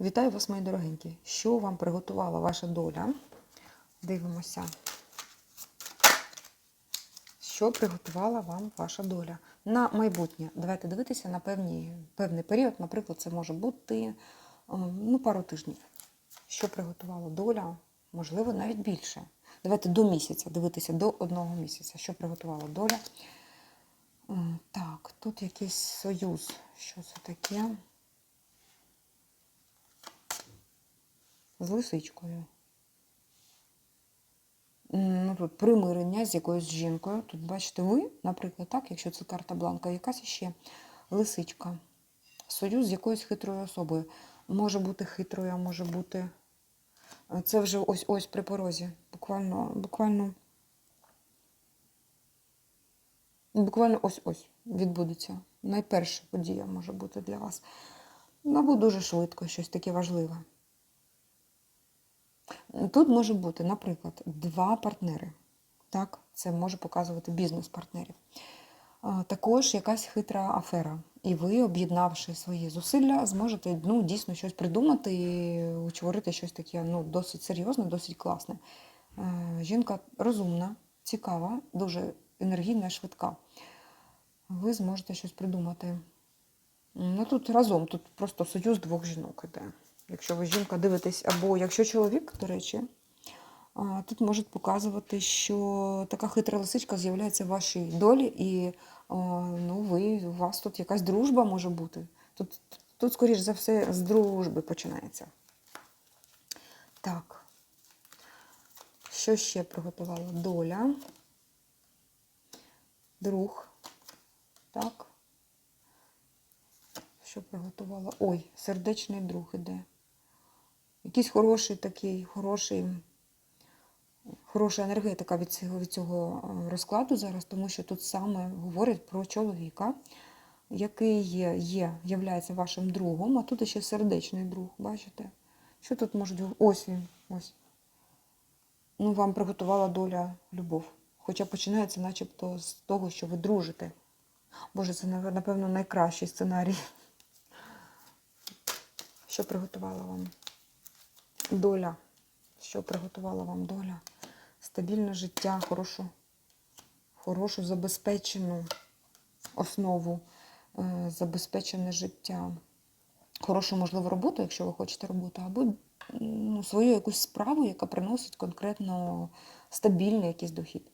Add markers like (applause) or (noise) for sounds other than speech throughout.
Вітаю вас, мої дорогенькі. Що вам приготувала ваша доля? Дивимося. Що приготувала вам ваша доля? На майбутнє. Давайте дивитися на певні, певний період. Наприклад, це може бути е, ну, пару тижнів. Що приготувала доля? Можливо, навіть більше. Давайте до місяця, дивитися до одного місяця. Що приготувала доля? Так, тут якийсь союз. Що це таке? З лисичкою. Ну, примирення з якоюсь жінкою. Тут, бачите, ви, наприклад, так, якщо це карта бланка, якась ще лисичка. Союз з якоюсь хитрою особою. Може бути хитрою, а може бути. Е, Це вже ось ось при порозі. Буквально, буквально. Буквально ось-ось відбудеться. Найперша подія може бути для вас. Або дуже швидко щось таке важливе. Тут може бути, наприклад, два партнери. Так, це може показувати бізнес-партнерів. Також якась хитра афера. І ви, об'єднавши свої зусилля, зможете ну, дійсно щось придумати і утворити щось таке ну, досить серйозне, досить класне. Е, Жінка розумна, цікава, дуже енергійна, швидка. Ви зможете щось придумати. Ну тут разом, тут просто союз двох жінок іде. Якщо ви жінка дивитесь, або якщо чоловік, до речі, тут можуть показувати, що така хитра лисичка з'являється в вашій долі, і ну, ви, у вас тут якась дружба може бути. Тут, тут, скоріш за все, з дружби починається. Так. Що ще приготувала доля? Друг. Так. Що приготувала? Ой, сердечний друг іде. Якийсь хороший такий, хороший, хороша енергетика від цього, від цього е, розкладу зараз, тому що тут саме говорять про чоловіка, який є, є, являється вашим другом, а тут ще сердечний друг, бачите? Що тут можуть? Ось він, ось. Ну, вам приготувала доля любов. Хоча починається начебто з того, що ви дружите. Боже, це, напевно, найкращий сценарій. (laughs) Що приготувала вам доля? Що приготувала вам доля? Стабільне життя, хорошу, хорошу забезпечену основу, е, забезпечене життя, хорошу, можливо, роботу, якщо ви хочете роботу, або ну, свою якусь справу, яка приносить конкретно стабільний якийсь дохід.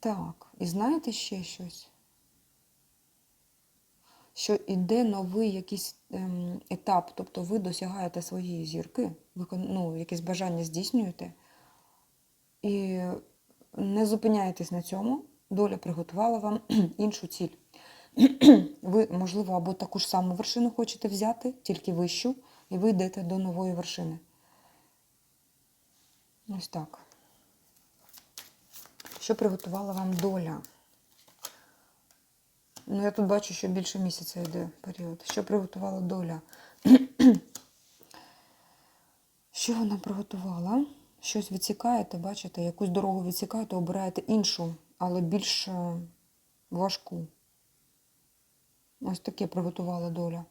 Так, і знаєте ще щось? Що йде новий якийсь ем, етап, тобто ви досягаєте своєї зірки, ну, якесь бажання здійснюєте, і не зупиняєтесь на цьому, доля приготувала вам (clears throat) іншу ціль. (clears throat) ви, можливо, або таку ж саму вершину хочете взяти, тільки вищу, і ви йдете до нової вершини. Ось так. Що приготувала вам доля? Ну, я тут бачу, що більше місяця йде період. Що приготувала доля? (clears throat) Що вона приготувала? Щось відсікаєте, бачите, якусь дорогу відсікаєте, обираєте іншу, але більш е, важку. Ось таке приготувала доля.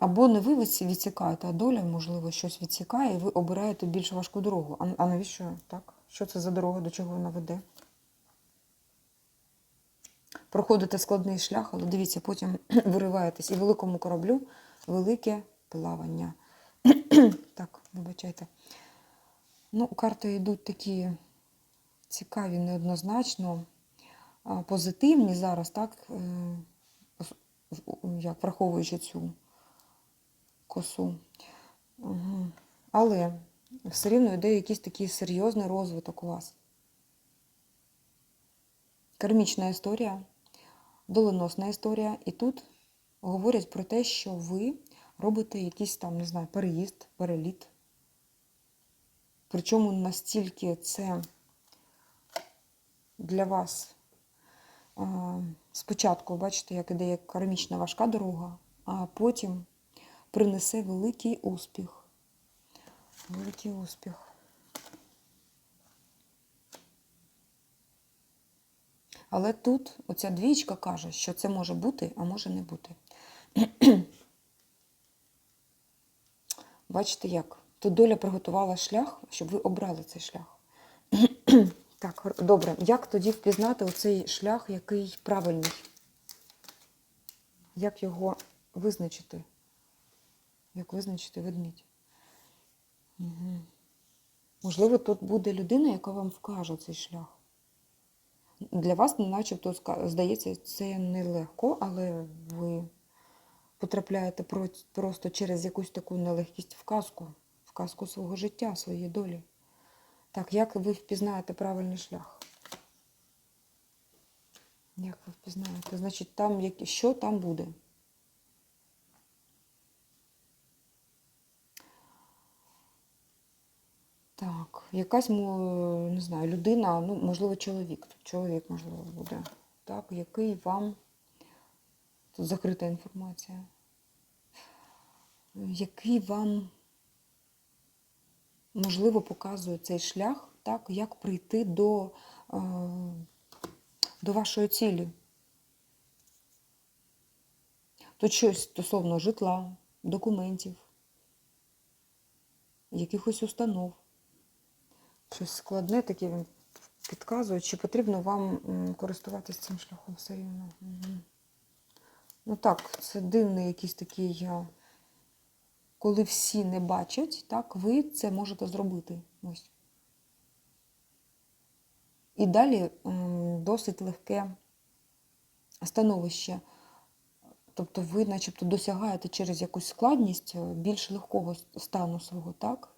Або не ви відсікаєте, а доля, можливо, щось відсікає, і ви обираєте більш важку дорогу. А, а навіщо так? Що це за дорога, до чого вона веде? Проходите складний шлях, але дивіться, потім (clears throat) вириваєтесь і великому кораблю велике плавання. (clears throat) так, вибачайте. Ну, карти йдуть такі цікаві, неоднозначно позитивні зараз, так, е, як враховуючи цю косу. Угу. Але все рівно йде якийсь такий серйозний розвиток у вас. Кармічна історія, доленосна історія. І тут говорять про те, що ви робите якийсь там, не знаю, переїзд, переліт. Причому настільки це для вас спочатку, бачите, як іде як кармічна важка дорога, а потім принесе великий успіх. Великий успіх. Але тут оця двічка каже, що це може бути, а може не бути. Бачите як? Тут доля приготувала шлях, щоб ви обрали цей шлях. так, добре. Як тоді впізнати оцей шлях, який правильний? Як його визначити? Як визначити ведмідь? Угу. Можливо, тут буде людина, яка вам вкаже цей шлях. Для вас, начебто, здається, це нелегко, але ви потрапляєте просто через якусь таку нелегкість в казку, в казку свого життя, своєї долі. Так, як ви впізнаєте правильний шлях? Як ви впізнаєте? Значить, там що там буде? Так, якась, не знаю, людина, ну, можливо, чоловік. Чоловік, можливо, буде. Так, який вам. Тут закрита інформація. Який вам, можливо, показує цей шлях, так, як прийти до, е, до вашої цілі. Тут щось стосовно житла, документів, якихось установ. Щось складне таке він підказує, чи потрібно вам користуватися цим шляхом все рівно. Мгм. Ну так, це дивний якийсь такий, коли всі не бачать, так, ви це можете зробити. Ось. І далі досить легке становище. Тобто ви начебто досягаєте через якусь складність е, більш легкого стану свого, так?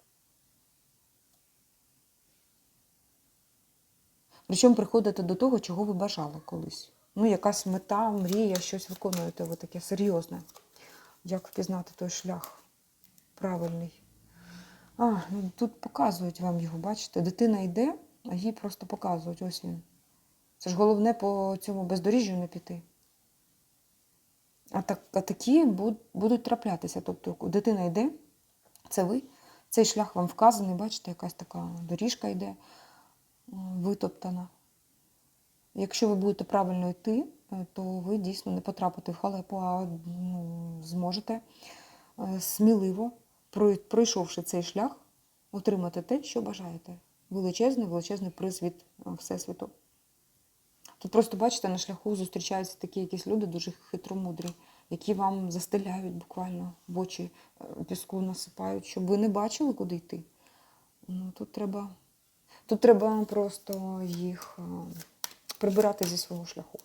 Причому приходите до того, чого ви бажали колись. Ну, якась мета, мрія, щось виконуєте ви таке серйозне. Як впізнати той шлях правильний? А, ну тут показують вам його, бачите? Дитина йде, а їй просто показують. Ось він. Це ж головне по цьому бездоріжжю не піти. А, так, а такі будуть траплятися. Тобто дитина йде, це ви, цей шлях вам вказаний, бачите, якась така доріжка йде витоптана. Якщо ви будете правильно йти, е, то ви дійсно не потрапите в халепу, а ну, зможете е, сміливо, пройшовши цей шлях, отримати те, що бажаєте. Величезний, величезний приз від е, Всесвіту. Тут просто, бачите, на шляху зустрічаються такі якісь люди дуже хитромудрі, які вам застеляють буквально в очі піску насипають, щоб ви не бачили, куди йти. Ну, тут треба, тут треба просто їх е, прибирати зі свого шляху.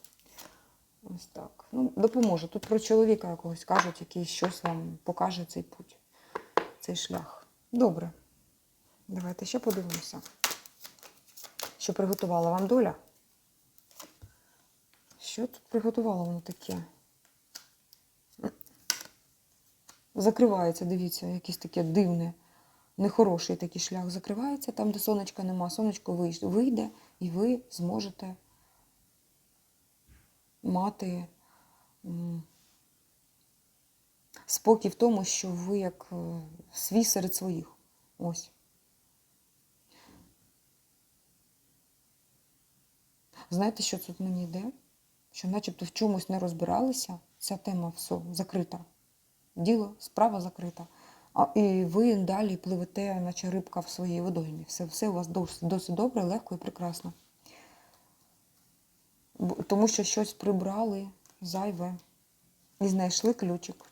Ось так. Ну, допоможе. Тут про чоловіка якогось кажуть, який щось вам покаже цей путь, цей шлях. Добре. Давайте ще подивимося. Що приготувала вам доля? Що тут приготувала воно таке? Закривається, дивіться, якийсь таке дивне, нехороший такий шлях закривається, там, де сонечка нема, сонечко вийде, і ви зможете мати спокій в тому, що ви як е, свій серед своїх. Ось. Знаєте, що тут мені йде? Що начебто в чомусь не розбиралися, ця тема все закрита. Діло, справа закрита. А, і ви далі пливете, наче рибка в своїй водоймі. Все, все у вас досить, досить добре, легко і прекрасно. Тому що щось прибрали зайве і знайшли ключик.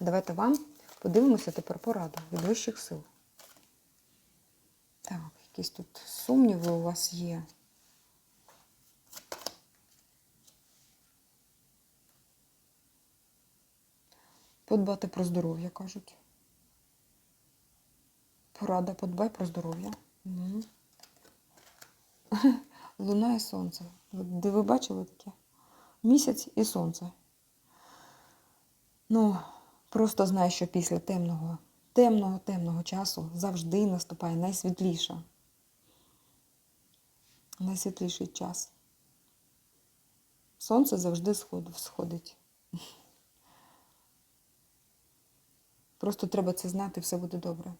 Давайте вам подивимося тепер пораду від вищих сил. Так, якісь тут сумніви у вас є. Подбати про здоров'я, кажуть. Порада, подбай про здоров'я. Мгм. (laughs) Луна і сонце. Де ви бачили таке? Місяць і сонце. Ну, просто знай, що після темного, темного, темного часу завжди наступає найсвітліша. Найсвітліший час. Сонце завжди сходить. (laughs) Просто треба це знати, все буде добре.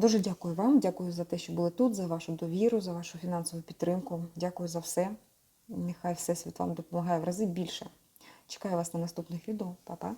Дуже дякую вам, дякую за те, що були тут, за вашу довіру, за вашу фінансову підтримку. Дякую за все. Нехай Всесвіт вам допомагає в рази більше. Чекаю вас на наступних відео. Па-па!